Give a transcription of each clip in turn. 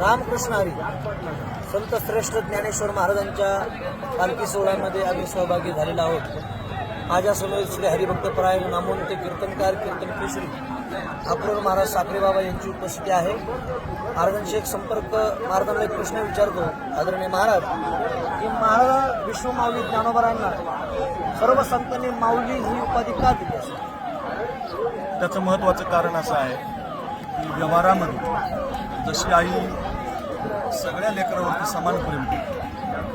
रामकृष्णारी संत श्रेष्ठ ज्ञानेश्वर महाराजांच्या पालखी सोहळ्यामध्ये आम्ही सहभागी झालेलो आहोत. माझ्यासमोर श्री हरिभक्त परायण नामवंत कीर्तनकार कीर्तन केशरी अक्रोर महाराज साखरे बाबा यांची उपस्थिती आहे. महाराजांशी एक संपर्क महाराजांना एक प्रश्न विचारतो आदरणीय महाराज की महाराज विश्व माऊली ज्ञानोबरांना सर्व संतांनी माऊली ही उपाधी का दिली त्याचं महत्त्वाचं कारण असं आहे की व्यवहारामध्ये जशी आई सगळ्या लेकरावरती समान प्रेम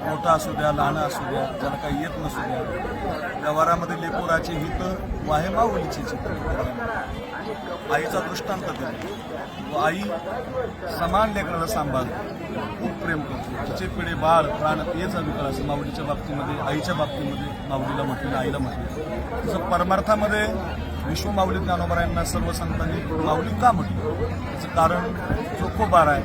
मोठा असू द्या लहान असू द्या ज्याला काही येत नसू द्या. व्यवहारामध्ये लेकोराचे हित वाहे माऊलीचे चित्र आईचा दृष्टांत देतो. व आई समान लेकराला सांभाळते. खूप प्रेम करते. तिचे पिढे बाळ प्राण तेच विकळ असं माऊलीच्या बाबतीमध्ये आईच्या बाबतीमध्ये माऊलीला म्हटलेलं आईला म्हटलं. तसं परमार्थामध्ये विश्व माऊली ज्ञानोबरायांना सर्व संतांनी माऊली का म्हटलं? त्याचं कारण चोखोबार आहे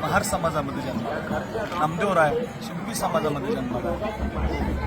महार समाजामध्ये जन्म नामदेवराय शिंपी समाजामध्ये जन्माला.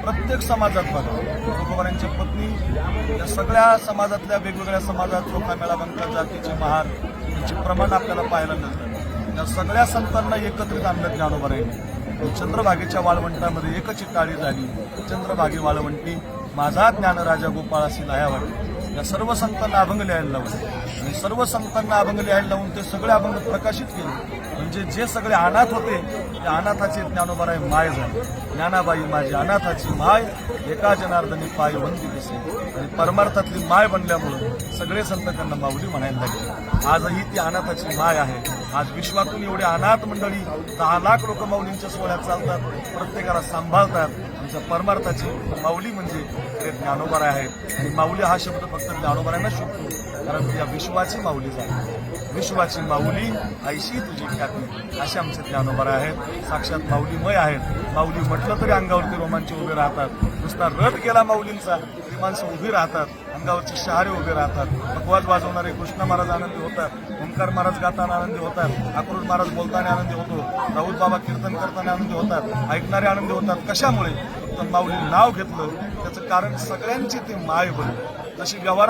प्रत्येक समाजात बघा चोखोबारांची पत्नी या सगळ्या समाजातल्या वेगवेगळ्या समाजात चोखा मेळा बंकर जातीचे महार यांचे प्रमाण आपल्याला पाहायला मिळतं. या सगळ्या संतांना एकत्रित आणलं ज्ञानोबरायांनी. चंद्रभागेच्या वाळवंटामध्ये एकच टाळी झाली. चंद्रभागे वाळवंटी माझा ज्ञानराजा गोपाळ अशी लाया वाटली या सर्व संतांना अभंग लिहायला लावले. आणि सर्व संतांना अभंग लिहायला लावून ते सगळे अभंग प्रकाशित केले. म्हणजे जे सगळे अनाथ होते ते अनाथाचे ज्ञानोबाराय माय झाले. ज्ञानाबाई माझी अनाथाची माय एका जनार्दनी पाय वंदी दिसे. आणि परमार्थातली माय बनल्यामुळं सगळे संत त्यांना माऊली म्हणायला लागले. आजही ती अनाथाची माय आहे. आज विश्वातून एवढे अनाथ मंडळी दहा लाख लोक माऊलींच्या सोहळ्यात चालतात प्रत्येकाला सांभाळतात. आमच्या परमार्थाची माऊली म्हणजे ते ज्ञानोबार आहेत. आणि माऊली हा शब्द फक्त ज्ञानोबारांना शोधतो कारण ती या विश्वाची माऊली झाली विश्वाची माऊली ऐशी तुझी ख्याती. असे आमचे ज्ञानोबार आहेत. साक्षात माऊलीमय आहेत. माऊली म्हटलं तरी अंगावरती रोमांचे उभे राहतात. नुसता रथ केला माऊलींचा. माणसं उभी राहतात अंगावरचे शहारे उभे राहतात भगवाज वाजवणारे कृष्ण महाराज आनंदी होतात ओंकार महाराज गाताना आनंदी होतात अक्रूर महाराज बोलताना आनंदी होतो राहुल बाबा कीर्तन करताना आनंदी होतात ऐकणारे आनंदी होतात. कशामुळे? तर माऊली नाव घेतलं त्याचं कारण सगळ्यांची ती माय बनली. जशी व्यवहारात